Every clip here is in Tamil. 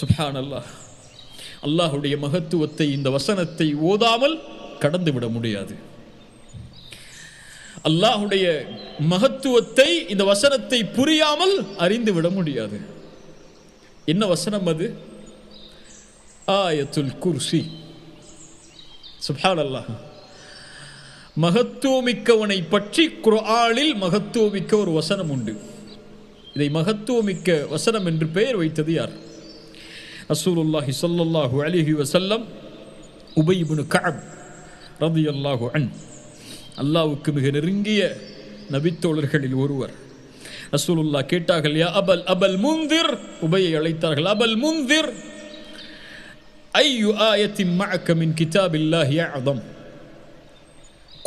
சுப்ஹான் அல்லாஹ் அல்லாஹுடைய மகத்துவத்தை இந்த வசனத்தை ஓதாமல் கடந்து விட முடியாது. அல்லாஹுடைய மகத்துவத்தை இந்த வசனத்தை புரியாமல் அறிந்து விட முடியாது. என்ன வசனம் அது? ஆயத்துல் குர்சி. சுப்ஹான் அல்லாஹ் மகத்துவமிக்கவனை பற்றி குரானில் மகத்துவமிக்க ஒரு வசனம் உண்டு. இதை மகத்துவமிக்க வசனம் என்று பெயர் வைத்தது யார்? ரசூலுல்லாஹி ஸல்லல்லாஹு அலிஹி வசல்லம் உபய் கஅப் ரதி அல்லாஹு அன் அல்லாவுக்கு மிக நெருங்கிய நபித்தோழர்களில் ஒருவர். ரசூலுல்லா கேட்டார்கள் யா அபல் அபல் முந்திர் உபையை அழைத்தார்கள் அபல் முந்திர் ஐயு ஆயத்தின் மகக்கமின் கிதாபில்லாஹி அதம்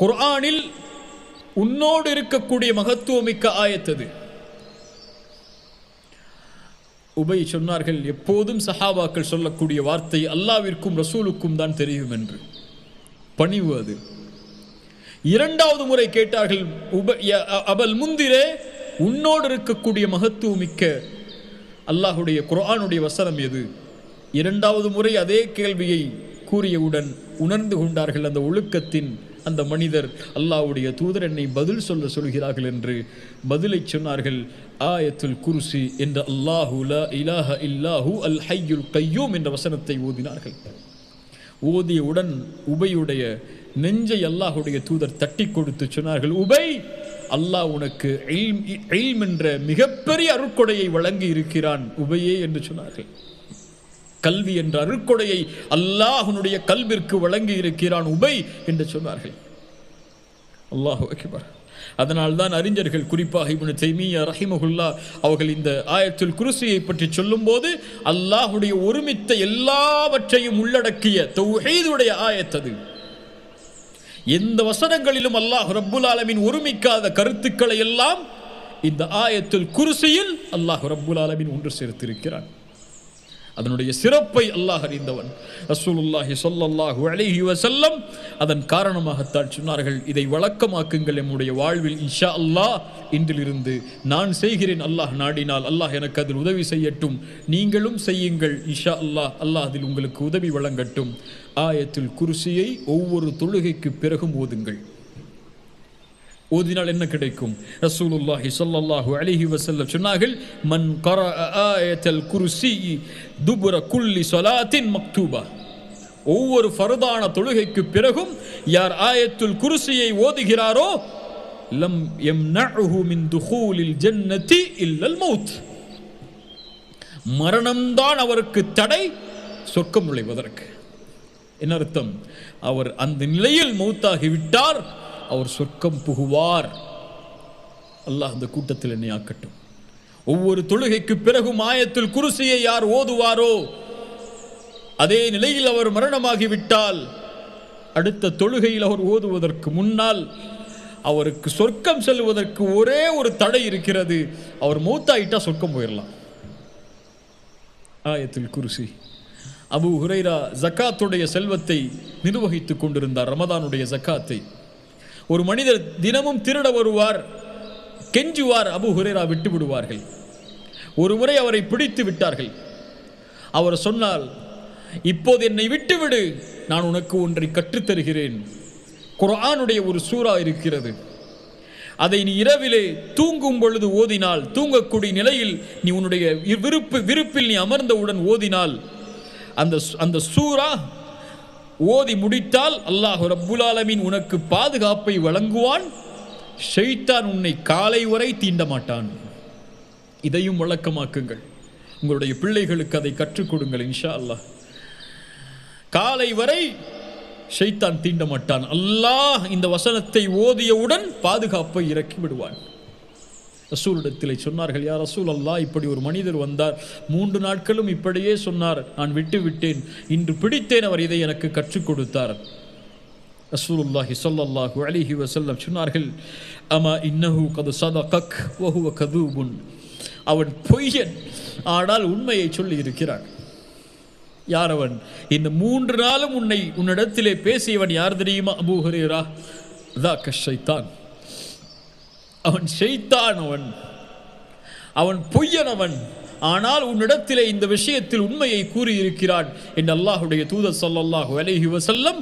குர்ஆனில் உன்னோடு இருக்கக்கூடிய மகத்துவமிக்க ஆயத்தது. உபை சொன்னார்கள் எப்போதும் சஹாபாக்கள் சொல்லக்கூடிய வார்த்தை அல்லாவிற்கும் ரசூலுக்கும் தான் தெரியும் என்று. பணிவு அது. இரண்டாவது முறை கேட்டார்கள் உப ய- அபல் முந்திரே உன்னோடு இருக்கக்கூடிய மகத்துவமிக்க அல்லாஹுடைய குரானுடைய வசனம் எது? இரண்டாவது முறை அதே கேள்வியை கூறியவுடன் உணர்ந்து கொண்டார்கள் அந்த ஒழுக்கத்தின் அந்த மனிதர் அல்லாவுடைய தூதர் என்னை பதில் சொல்ல சொல்கிறார்கள் என்று பதிலை சொன்னார்கள் ஆயத்துல் குருசி என்ற அல்லாஹு லா இலாஹ இல்லாஹு அல் ஹையுல் கையூம் என்ற வசனத்தை ஓதினார்கள். ஓதியவுடன் உபையுடைய நெஞ்சை அல்லாஹுடைய தூதர் தட்டி கொடுத்து சொன்னார்கள் உபை அல்லாஹ் உனக்கு இல்ம் என்ற மிகப்பெரிய அருட்கொடையை வழங்கி இருக்கிறான் உபையே என்று சொன்னார்கள். கல்வி என்ற அருக்கொடையை அல்லாஹனுடைய கல்விற்கு வழங்கி இருக்கிறான் உபை என்று சொன்னார்கள். அல்லாஹு அதனால் தான் அறிஞர்கள் குறிப்பாக இவனு தெய்மியா ரஹிமகுல்லா அவர்கள் இந்த ஆயத்துல் குருசியை பற்றி சொல்லும்போது அல்லாஹுடைய ஒருமித்த எல்லாவற்றையும் உள்ளடக்கிய தொகைதுடைய ஆயத்தது எந்த வசனங்களிலும் அல்லாஹ் ரப்புல் ஆலமின் ஒருமிக்காத கருத்துக்களை எல்லாம் இந்த ஆயத்தில் குருசியில் அல்லாஹ் ரப்புல் ஆலமின் ஒன்று சேர்த்திருக்கிறான். அதனுடைய சிறப்பை அல்லாஹ் அறிந்தவன். ரசூலுல்லாஹி சொல்லல்லாஹு அலைஹி வசல்லம் அதன் காரணமாகத்தான் சொன்னார்கள் இதை வழக்கமாக்குங்கள் நம்முடைய வாழ்வில் இன்ஷா அல்லாஹ் இன்றிலிருந்து நான் செய்கிறேன். அல்லாஹ் நாடினால் அல்லாஹ் எனக்கு அதில் உதவி செய்யட்டும். நீங்களும் செய்யுங்கள். இன்ஷா அல்லாஹ் அல்லாஹ் அதில் உங்களுக்கு உதவி வழங்கட்டும். ஆயத்தில் குருசியை ஒவ்வொரு தொழுகைக்கு பிறகும் ஓதுங்கள். ஓதினால் என்ன கிடைக்கும்? ரசூலுல்லாஹி ஸல்லல்லாஹு அலிஹி வசல்ல சொன்னார்கள் மன் கர ஆயத்தல் குருசி துபுர குல்லி சலாத்தின் மக்தூபா. ஒவ்வொரு ஃபர்தான தொழுகைக்கு பிறகும் யார் ஆயத்துல் குருசியை ஓதுகிறாரோ லம் யம்னஉஹு மின் துஹூலில் ஜன்னதி இல்லல் மௌத். மரணம்தான் அவருக்கு தடை சொர்க்கம் நுழைவதற்கு என்ன அர்த்தம்? அவர் அந்த நிலையில் மௌத்தாகி விட்டார் அவர் சொர்க்கம் புகுவார். அல்லாஹ் அந்த கூட்டத்தில் என்னை ஆக்கட்டும். ஒவ்வொரு தொழுகைக்கு பிறகும் ஆயத்தில் குருசியை யார் ஓதுவாரோ அதே நிலையில் அவர் மரணமாகி விட்டால் அடுத்த தொழுகையில் அவர் ஓதுவதற்கு முன்னால் அவருக்கு சொர்க்கம் செல்வதற்கு ஒரே ஒரு தடை இருக்கிறது. அவர் மூத்தாயிட்டா சொர்க்கம் போயிடலாம் ஆயத்தில் குருசி. அபு ஹுரைரா ஜக்காத்துடைய செல்வத்தை நிர்வகித்துக் கொண்டிருந்தார் ரமதானுடைய ஜக்காத்தை. ஒரு மனிதர் தினமும் திருட வருவார் கெஞ்சுவார் அபு ஹுரேரா விட்டு விடுவார்கள். ஒரு முறை அவரை பிடித்து விட்டார்கள். அவர் சொன்னால் இப்போது என்னை விட்டுவிடு நான் உனக்கு ஒன்றை கற்றுத்தருகிறேன். குரானுடைய ஒரு சூறா இருக்கிறது. அதை நீ இரவிலே தூங்கும் பொழுது ஓதினால் தூங்கக்கூடிய நிலையில் நீ உன்னுடைய விருப்பு விருப்பில் நீ அமர்ந்தவுடன் ஓதினால் அந்த அந்த சூறா ஓதி முடித்தால் அல்லாஹ் ரப்புலாலமின் உனக்கு பாதுகாப்பை வழங்குவான். ஷெய்தான் உன்னை காலை வரை தீண்ட மாட்டான். இதையும் வழக்கமாக்குங்கள். உங்களுடைய பிள்ளைகளுக்கு அதை கற்றுக் கொடுங்கள் இன்ஷா அல்லாஹ் காலை வரை ஷைத்தான் தீண்ட மாட்டான். அல்லாஹ் இந்த வசனத்தை ஓதியவுடன் பாதுகாப்பை இறக்கி விடுவான். ரசூலிடத்தில் சொன்னார்கள் யார் ரசூல் அல்லாஹ் இப்படி ஒரு மனிதர் வந்தார். மூன்று நாட்களும் இப்படியே சொன்னார். நான் விட்டு விட்டேன் இன்று பிடித்தேன் அவர் இதை எனக்கு கற்றுக் கொடுத்தார். ரசூலுல்லாஹி சொல்லல்லாஹு அலிஹி வசல்லம் சொன்னார்கள் அமா இன்னஹு கது சதகக் வஹுவ கதூபுன். அவன் பொய்யன். ஆனால் உண்மையை சொல்லி இருக்கிறான் யார் அவன் இந்த மூன்று நாளும் உன்னை உன்னிடத்திலே பேசியவன் யார் தெரியுமா? அபூ தா கஷைத்தான் அவன் செய்தான் அவன் அவன் பொய்யனவன். ஆனால் உன்னிடத்திலே இந்த விஷயத்தில் உண்மையை கூறியிருக்கிறான். என்று அல்லாஹுடைய தூதர் சொல்லல்லாஹு அலைஹி வசல்லம்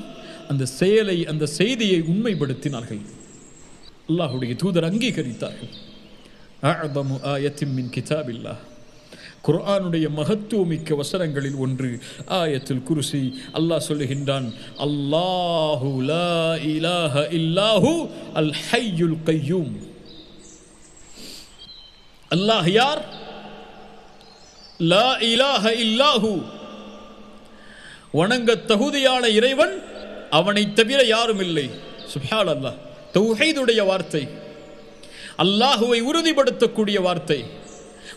அந்த செயலை அந்த செய்தியை உண்மைப்படுத்தினார்கள். அல்லாஹுடைய தூதர் அங்கீகரித்தார்கள். அஅதமு ஆயத்தின் மின் கிதாபில்லாஹ். குர்ஆனுடைய மகத்துவமிக்க வசனங்களில் ஒன்று ஆயத்தில் குருசி. அல்லாஹ் சொல்லுகின்றான் அல்லாஹு லா இலாஹ இல்லாஹு அல் ஹையுல் கையூம். அல்லாஹ் யார்? லா இலாஹ இல்லாஹு. வணங்க தகுதியான இறைவன் அவனை தவிர யாரும் இல்லை. சுஹால் அல்லாஹ் தௌஹீதுடைய வார்த்தை. அல்லாஹுவை உறுதிப்படுத்தக்கூடிய வார்த்தை.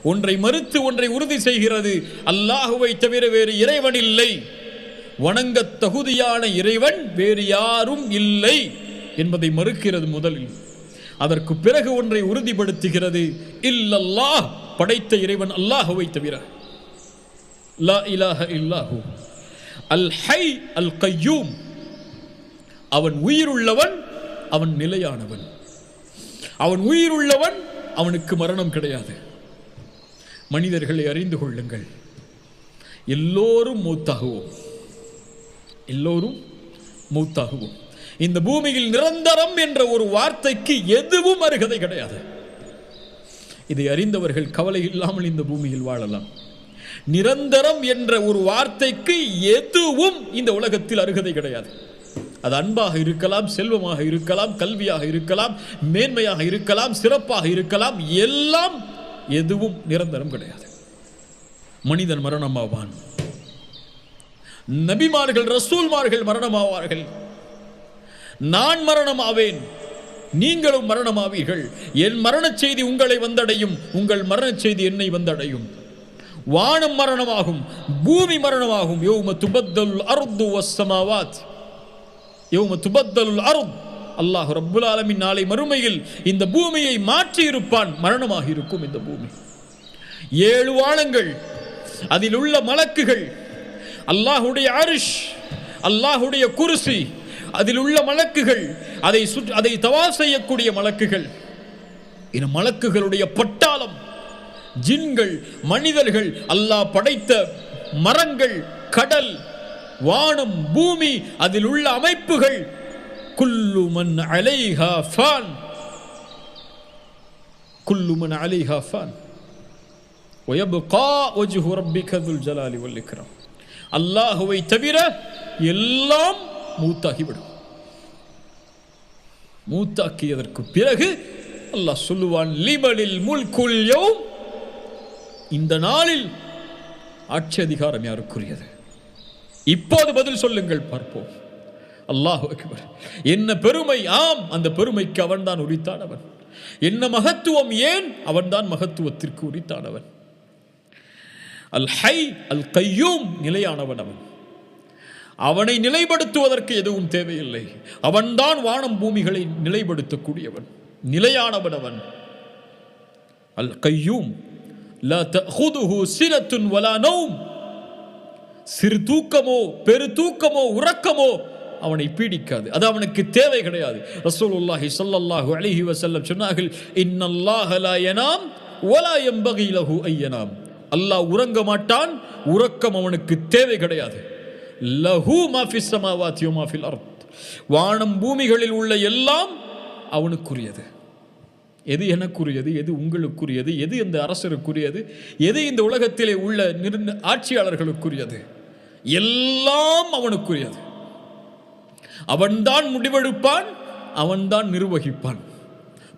ஒன்றை மறுத்து ஒன்றை உறுதி செய்கிறது அல்லாஹுவை தவிர வேறு இறைவன் இல்லை. வணங்க தகுதியான இறைவன் வேறு யாரும் இல்லை என்பதை மறுக்கிறது முதலில். அதற்கு பிறகு ஒன்றை உறுதிப்படுத்துகிறது. இல்லல்லாஹ் படைத்த இறைவன் அல்லாஹுவை தவிர. லா இலாஹ இல்லாஹு. அல் ஹை அல் கையூம். அவன் உயிருள்ளவன் அவன் நிலையானவன். அவன் உயிருள்ளவன் அவனுக்கு மரணம் கிடையாது. மனிதர்களை அறிந்து கொள்ளுங்கள். எல்லோரும் மூத்தாகுவோம். எல்லோரும் மூத்தாகுவோம். இந்த பூமியில் நிரந்தரம் என்ற ஒரு வார்த்தைக்கு எதுவும் அருகதை கிடையாது. இதை அறிந்தவர்கள் கவலை இல்லாமல் இந்த பூமியில் வாழலாம். நிரந்தரம் என்ற ஒரு வார்த்தைக்கு எதுவும் இந்த உலகத்தில் அருகதை கிடையாது. அது அன்பாக இருக்கலாம் செல்வமாக இருக்கலாம் கல்வியாக இருக்கலாம் மேன்மையாக இருக்கலாம் சிறப்பாக இருக்கலாம் எல்லாம் எதுவும் நிரந்தரம் கிடையாது. மனிதன் மரணமாவான். நபிமார்கள் ரசூல்மார்கள் மரணமாவார்கள். நான் மரணமாவேன். நீங்களும் மரணமாவீர்கள். என் மரணச் செய்தி உங்களை வந்தடையும். உங்கள் மரணச் செய்தி என்னை வந்தடையும். வானம் மரணமாகும். பூமி மரணமாகும். யோம துபத்தல் அருத்து வசமாவாத் யோம துபத்தல் அருத். அல்லாஹ் ரப்புல் ஆலமின் நாளை மறுமையில் இந்த பூமியை மாற்றி இருப்பான் மரணமாக இருக்கும் இந்த பூமி. ஏழு வானங்கள் அதில் உள்ள மலக்குகள் அல்லாஹுடைய அரிஷ் அல்லாஹுடைய குருசி அதில் உள்ள மலக்குகள் அதை சுற்று அதை தவா செய்யக்கூடிய மலக்குகள். இந்த மலக்குகளுடைய பட்டாளம் ஜின்கள் மனிதர்கள் அல்லாஹ் படைத்த மரங்கள் கடல் வானம் பூமி அதில் உள்ள அமைப்புகள் குல்லுமன் அலைஹா ஃபான். குல்லுமன் அலைஹா ஃபான். அல்லாஹுவை தவிர எல்லாம் மூத்தாகிவிடும். மூத்தாக்கியதற்கு பிறகு அல்லாஹ் சொல்லுவான் லிபலில் முல்குல் இந்த நாளில் ஆட்சி அதிகாரம் யாருக்குரியது? இப்போது பதில் சொல்லுங்கள் பார்ப்போம். அல்லாஹ் அக்பர் என்ன பெருமை ஆம் அந்த பெருமைக்கு அவன்தான் உரித்தானவன். என்ன மகத்துவம் ஏன் அவன்தான் மகத்துவத்திற்கு உரித்தானவன். அல் ஹை அல் கையூம் நிலையானவன் அவன். அவனை நிலைப்படுத்துவதற்கு எதுவும் தேவையில்லை. அவன்தான் வானம் பூமிகளை நிலைப்படுத்தக்கூடியவன். நிலையானவன் அவன். அல் கையூம் தஹுதுஹு சிறு தூக்கமோ பெரு தூக்கமோ உறக்கமோ அவனை பீடிக்காது. அது அவனுக்கு தேவை கிடையாது. ரசூலுல்லாஹி ஸல்லல்லாஹு அலைஹி வஸல்லம் சொன்னார்கள் இன்னல்லாஹ லா யனாம் வலா யம்பகி லஹு ஐயனாம் அல்லாஹ் உறங்க மாட்டான் உறக்கம் அவனுக்கு தேவை கிடையாது. லஹூ மா ஃபிஸ் ஸமாவாத்தி அர்த். வானம் பூமிகளில் உள்ள எல்லாம் அவனுக்குரியது. எது எனக்குரியது எது உங்களுக்குரியது எது இந்த அரசருக்குரியது எது இந்த உலகத்திலே உள்ள நிர்ண ஆட்சியாளர்களுக்குரியது. எல்லாம் அவனுக்குரியது. அவன்தான் முடிவெடுப்பான் அவன்தான் நிர்வகிப்பான்.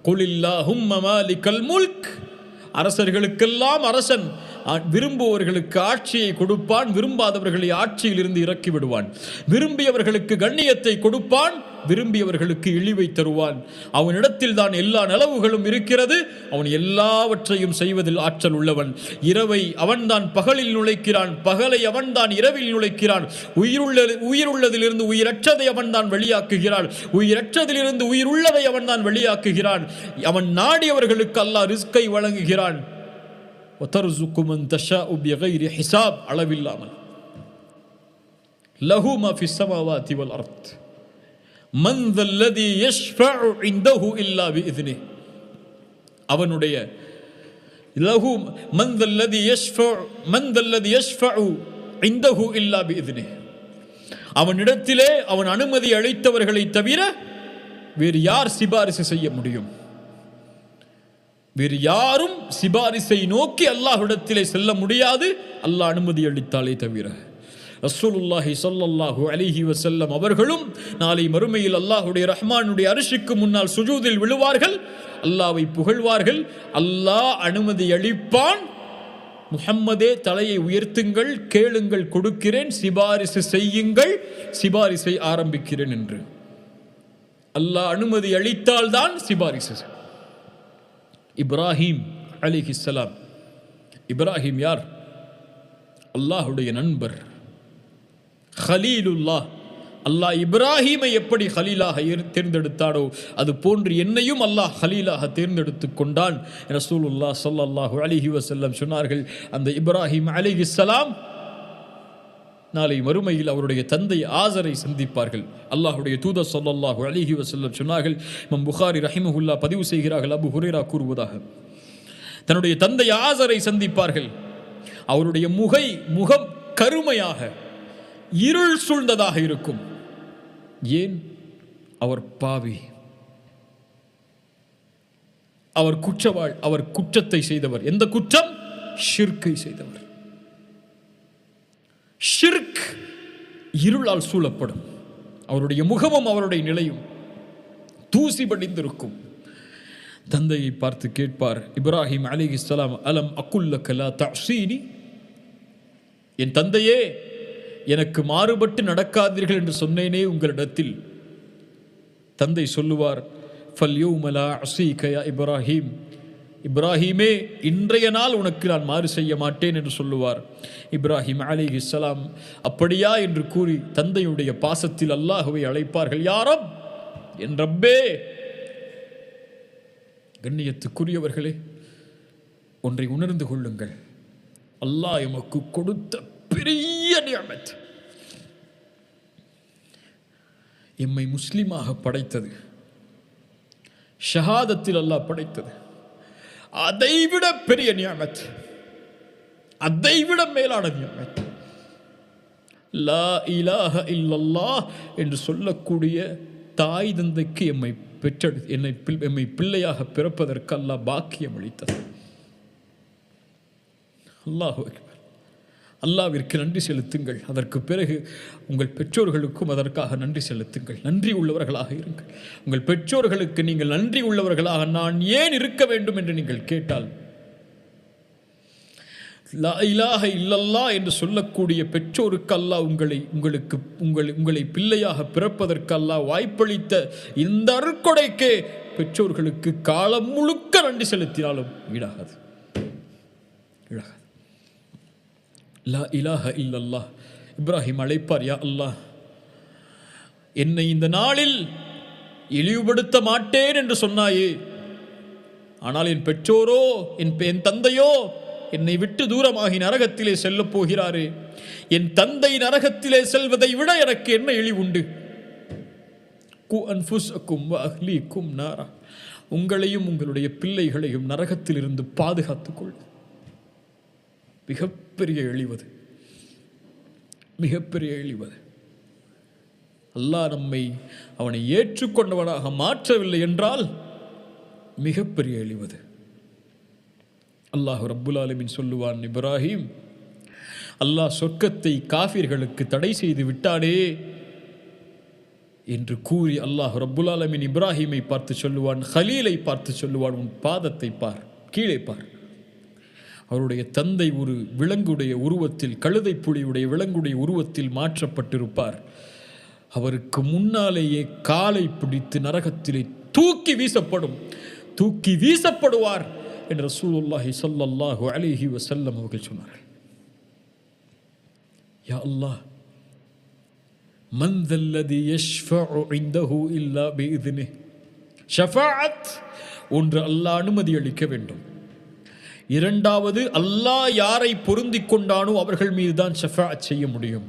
குலில்லாஹும் மாலிகல் முல்க். அரசர்களுக்கெல்லாம் அரசன் விரும்புவர்களுக்கு ஆட்சியை கொடுப்பான் விரும்பாதவர்களை ஆட்சியில் இருந்து இறக்கி விடுவான். விரும்பியவர்களுக்கு கண்ணியத்தை கொடுப்பான் விரும்பியவர்களுக்கு இழிவை தருவான். அவனிடத்தில் தான் எல்லா நலவுகளும் இருக்கிறது அவன் எல்லாவற்றையும் செய்வதில் ஆற்றல் உள்ளவன். இரவை அவன்தான் பகலில் நுழைக்கிறான் பகலை அவன்தான் இரவில் நுழைக்கிறான். உயிருள்ள உயிருள்ளதிலிருந்து உயிரற்றதை அவன்தான் வெளியாக்குகிறான். உயிரற்றதிலிருந்து உயிருள்ளதை அவன்தான் வெளியாக்குகிறான். அவன் நாடியவர்களுக்கு அல்லாஹ் ரிஸ்கை வழங்குகிறான். ஒத்தருசுக்கும் தஷா உபி கைரி ஹிசாப் அளவில்லாமல் லஹு மாஃபி சமாவா திவல் அர்த் மந்தல்லதி யஷ்ஃபஉ இந்தஹு இல்லா பிஇذனி அவனுடைய லஹு மந்தல்லதி யஷ்ஃபஉ மந்தல்லதி யஷ்ஃபஉ இந்தஹு இல்லா பிஇذனி அவனிடத்திலே அவன் அனுமதி அளித்தவர்களை தவிர வேறு யார் சிபாரிசு செய்ய முடியும்? வேறு யாரும் சிபாரிசை நோக்கி அல்லாஹ்விடத்திலே செல்ல முடியாது. அல்லாஹ் அனுமதி அளித்தாலே தவிர. ரசூலுல்லாஹி சொல்லல்லாஹு அலிஹி வசல்லம் அவர்களும் நாளை மறுமையில் அல்லாஹுடைய ரஹ்மானுடைய அரிசிக்கு முன்னால் சுஜூதில் விழுவார்கள். அல்லாவை புகழ்வார்கள். அல்லாஹ் அனுமதி அளிப்பான். முஹம்மதே தலையை உயர்த்துங்கள் கேளுங்கள் கொடுக்கிறேன் சிபாரிசு செய்யுங்கள் சிபாரிசை ஆரம்பிக்கிறேன் என்று. அல்லாஹ் அனுமதி அளித்தால்தான் சிபாரிசு இப்ராஹிம் அலிஹிஸ்லாம் இப்ராஹிம் யார்? அல்லாஹுடைய நண்பர். ஹலீலுல்லாஹ். அல்லாஹ் இப்ராஹீமை எப்படி ஹலீலாக ஏர்- தேர்ந்தெடுத்தானோ அது போன்று என்னையும் அல்லாஹ் ஹலீலாக தேர்ந்தெடுத்து கொண்டான். ரசூலுல்லாஹ் சொல்லல்லாஹு அலிஹி வசல்லம் சொன்னார்கள் அந்த இப்ராஹிம் அலைஹிஸ்ஸலாம் நாளை மறுமையில் அவருடைய தந்தை ஆசரை சந்திப்பார்கள். அல்லாஹுடைய தூத சொல்லல்லாஹு அலிஹி வசல்லம் சொன்னார்கள் இமாம் புகாரி ரஹிமஹுல்லா பதிவு செய்கிறார்கள் அபு ஹுரேரா கூறுவதாக. தன்னுடைய தந்தை ஆசரை சந்திப்பார்கள். அவருடைய முகை முகம் கருமையாக இருள் சூழ்ந்ததாக இருக்கும். ஏன்? அவர் பாவி. அவர் குற்றவாள் அவர் குற்றத்தை செய்தவர். எந்த குற்றம்? ஷிர்க்கை செய்தவர். ஷிர்க் இருளால் சூழப்படும். அவருடைய முகமும் அவருடைய நிலையும் தூசி படிந்திருக்கும் தந்தையை பார்த்து கேட்பார் இப்ராஹிம் அலிஹிஸ்ஸலாம் அலம் அக்குல்ல கலா தசீனி என் தந்தையே எனக்கு மாறுபட்டு நடக்காதீர்கள் என்று சொன்னேனே உங்களிடத்தில். தந்தை சொல்லுவார் ஃபல்யௌம லா அஸீக கயா இப்ராஹிம். இப்ராஹீமே இன்றைய நாள் உனக்கு நான் மாறு செய்ய மாட்டேன் என்று சொல்லுவார். இப்ராஹிம் அலிஹிஸ்ஸலாம் அப்படியா? என்று கூறி தந்தையுடைய பாசத்தில் அல்லாஹுவை அழைப்பார்கள். யாரம் என் ரப்பே! கண்ணியத்துக்குரியவர்களே ஒன்றை உணர்ந்து கொள்ளுங்கள். அல்லாஹ் எமக்கு கொடுத்த பெரிய நியமத். எம்மை முஸ்லீமாக படைத்தது. ஷஹாதத்தில் அல்லாஹ் படைத்தது. அதைவிட பெரிய நியமத் அதைவிட மேலான நியமத் லா இலாஹ இல்லல்லாஹ் என்று சொல்லக்கூடிய தாய் தந்தைக்கு எம்மை பெற்றெடு என்னை பிள்- எம்மை பிள்ளையாக பிறப்பதற்கு அல்லாஹ் பாக்கியம் அளித்தது. அல்லாஹ் அல்லாவிற்கு நன்றி செலுத்துங்கள். அதற்கு பிறகு உங்கள் பெற்றோர்களுக்கும் அதற்காக நன்றி செலுத்துங்கள். நன்றி உள்ளவர்களாக இருங்கள். உங்கள் பெற்றோர்களுக்கு நீங்கள் நன்றி உள்ளவர்களாக நான் ஏன் இருக்க வேண்டும் என்று நீங்கள் கேட்டால் லா இலாஹ இல்லல்லா என்று சொல்லக்கூடிய பெற்றோருக்கு அல்லாஹ் உங்களை உங்களுக்கு உங்களை உங்களை பிள்ளையாக பிறப்பதற்கு அல்லாஹ் வாய்ப்பளித்த இந்த அருக்கொடைக்கே பெற்றோர்களுக்கு காலம் முழுக்க நன்றி செலுத்தினாலும் ஈடாகாது. ஈடாகாது. லா இலாஹ இல்லல்லா இப்ராஹிம் அழைப்பார் யா அல்லாஹ் என்னை இந்த நாளில் இழிவுபடுத்த மாட்டேன் என்று சொன்னாயே. ஆனால் என் பெற்றோரோ என் என் தந்தையோ என்னை விட்டு தூரமாகி நரகத்திலே செல்லப் போகிறாரே. என் தந்தை நரகத்திலே செல்வதை விட எனக்கு என்ன இழிவுண்டு? கு அன்ஃபுஸக்கும் அஹ்லீக்கும் நாரா. உங்களையும் உங்களுடைய பிள்ளைகளையும் நரகத்திலிருந்து பாதுகாத்துக் கொள். மிகப்பெரிய இழிவது மிகப்பெரிய இழிவது அல்லாஹ் நம்மை அவனை ஏற்றுக்கொண்டவனாக மாற்றவில்லை என்றால் மிகப்பெரிய இழிவது அல்லாஹ் ரப்புல் சொல்லுவான் இப்ராஹிம் அல்லாஹ் சொர்க்கத்தை காஃபிர்களுக்கு தடை செய்து விட்டானே என்று கூறி அல்லாஹ் ரப்புல் இப்ராஹிமை பார்த்து சொல்லுவான் ஹலீலை பார்த்து சொல்லுவான் உன் பாதத்தை பார் கீழே பார். அவருடைய தந்தை ஒரு விலங்குடைய உருவத்தில் கழுதை புலியுடைய விலங்குடைய உருவத்தில் மாற்றப்பட்டிருப்பார் அவருக்கு முன்னாலேயே காலை பிடித்து நரகத்திலே தூக்கி வீசப்படும் தூக்கி வீசப்படுவார் என்று ரசூலுல்லாஹி ஸல்லல்லாஹு அலைஹி வஸல்லம் அவர்கள் சொன்னார்கள் யா அல்லாஹ் من ذا الذي يشفع عنده إلا بإذنه ஷஃபாஅத் ஒன்று அல்லாஹ் அனுமதி அளிக்க வேண்டும் இரண்டாவது அல்லாஹ் யாரை பொருந்தி கொண்டானோ அவர்கள் மீது தான் ஷஃபா செய்ய முடியும்.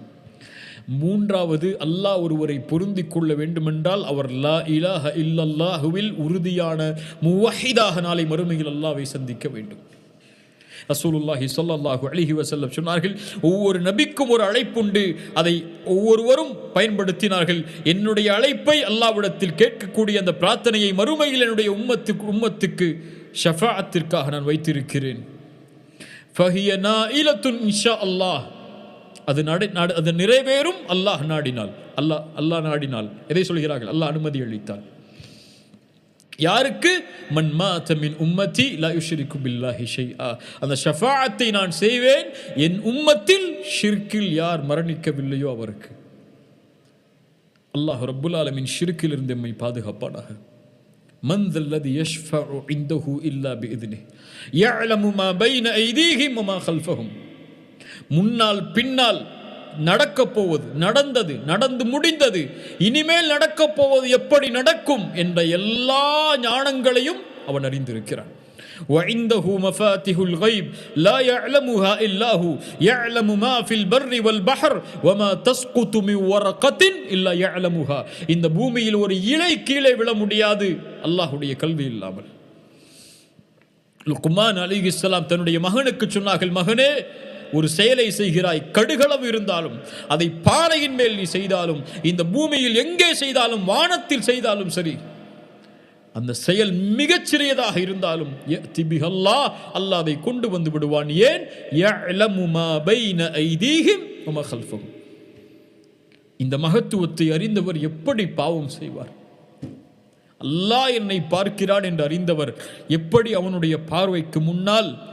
மூன்றாவது அல்லாஹ் ஒருவரை பொருந்தி கொள்ள வேண்டுமென்றால் அவர் லா இலாஹ இல்லல்லாஹுவில் உறுதியான முவஹிதாக நாளை மறுமையில் அல்லாவை சந்திக்க வேண்டும். ரசூலுல்லாஹி சொல்லல்லாஹு அலைஹி வசல்லம் சொன்னார்கள் ஒவ்வொரு நபிக்கும் ஒரு அழைப்புண்டு. அதை ஒவ்வொருவரும் பயன்படுத்தினார்கள். என்னுடைய அழைப்பை அல்லாவிடத்தில் கேட்கக்கூடிய அந்த பிரார்த்தனையை மறுமையில் என்னுடைய உம்மத்துக்கு உம்மத்துக்கு ஷஃபாத்திற்காக நான் வைத்திருக்கிறேன். ஃபஹியனா நாயிலத்துன் இன்ஷா அல்லாஹ் அது நட அது நிறைவேறும். அல்லாஹ் நாடினால் அல்லாஹ் அல்லாஹ் நாடினால். எதை சொல்கிறார்கள்? அல்லாஹ் அனுமதி அளித்தார். யாருக்கு மன் மாத மின் உம்மத்தி லா யுஷ்ரிகு பில்லாஹி ஷைஆ அந்த ஷஃபாஅத்தை நான் செய்வேன் என் உம்மத்தில் ஷிர்கில் யார் மரணிக்கவில்லையோ அவருக்கு அல்லாஹ் ரப்புல் ஆலமின் ஷிர்கில் இருந்து எம்மை பாதுகாப்பானாக من ذا الذي يشفع عنده إلا بإذنه يعلم ما بين أيديهم وما خلفهم முன்னால் பின்னால் நடக்கப் போவது நடந்தது நடந்து முடிந்தது இனிமேல் நடக்கப் போவது எப்படி நடக்கும் என்ற எல்லா ஞானங்களையும் அவன் அறிந்திருக்கிறான் وعنده مفاتح الغيب لا يعلمها إلا هو يعلم ما في البر والبحر وما تسقط من ورقة إلا يعلمها இந்த பூமியில் ஒரு இலை கீழே விழ முடியாது அல்லாஹ்வுடைய கல்வி இல்லாமல் லுக்மான் அலிஹிஸ்ஸலாம் தன்னுடைய மகனுக்கு சொன்னார்கள் மகனே ஒரு செயலை செய்கிறாய் கடுகளவு இருந்தாலும் அதை பாறையின் மேல் நீ செய்தாலும் இந்த பூமியில் எங்கே செய்தாலும் வானத்தில் செய்தாலும் சரி அந்த செயல் மிகச்சிறியதாக இருந்தாலும் யஅதி பிஹி அல்லாஹ் அதை கொண்டு வந்து விடுவான். ஏன்? இந்த மகத்துவத்தை அறிந்தவர் எப்படி பாவம் செய்வார்? அல்லாஹ் என்னை பார்க்கிறான் என்று அறிந்தவர் எப்படி அவனுடைய பார்வைக்கு முன்னால்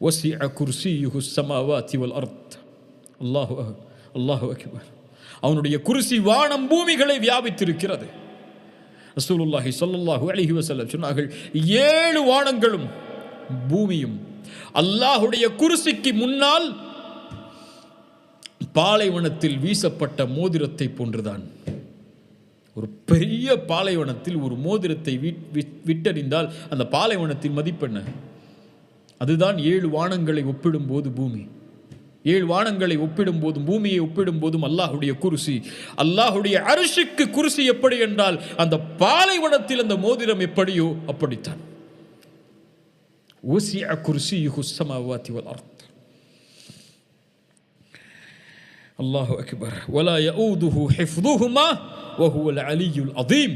وسع كرسيه السماوات والأرض அல்லாஹு அல்லாஹு அக்பர் அவனுடைய குருசி வானம் பூமிகளை வியாபித்திருக்கிறது ரசூலுல்லாஹி ஸல்லல்லாஹு அலைஹி வஸல்லம் சொன்னார்கள் ஏழு வானங்களும் பூமியும் அல்லாஹுடைய குருசிக்கு முன்னால் பாலைவனத்தில் வீசப்பட்ட மோதிரத்தை போன்றுதான் ஒரு பெரிய பாலைவனத்தில் ஒரு மோதிரத்தை விட்- விட்- விட்டறிந்தால் அந்த பாலைவனத்தின் மதிப்பென்ன அதுதான் ஏழு வானங்களை ஒப்பிடும் போது பூமி. ஏழு வானங்களை ஒப்பிடும் போதும் பூமியை ஒப்பிடும் போதும் அல்லாஹுடைய குருசி. அல்லாஹுடைய அரிசிக்கு குருசி எப்படி என்றால் அந்த பாலைவனத்தில் அந்த மோதிரம் எப்படியோ அப்படித்தான். ஓசியா குருசி யுகுசமாவாத்தி வளர்த்த அல்லாஹு அக்பர். வலா யூதுஹு ஹிஃப்துஹுமா வஹுவல் அலியுல் அதீம்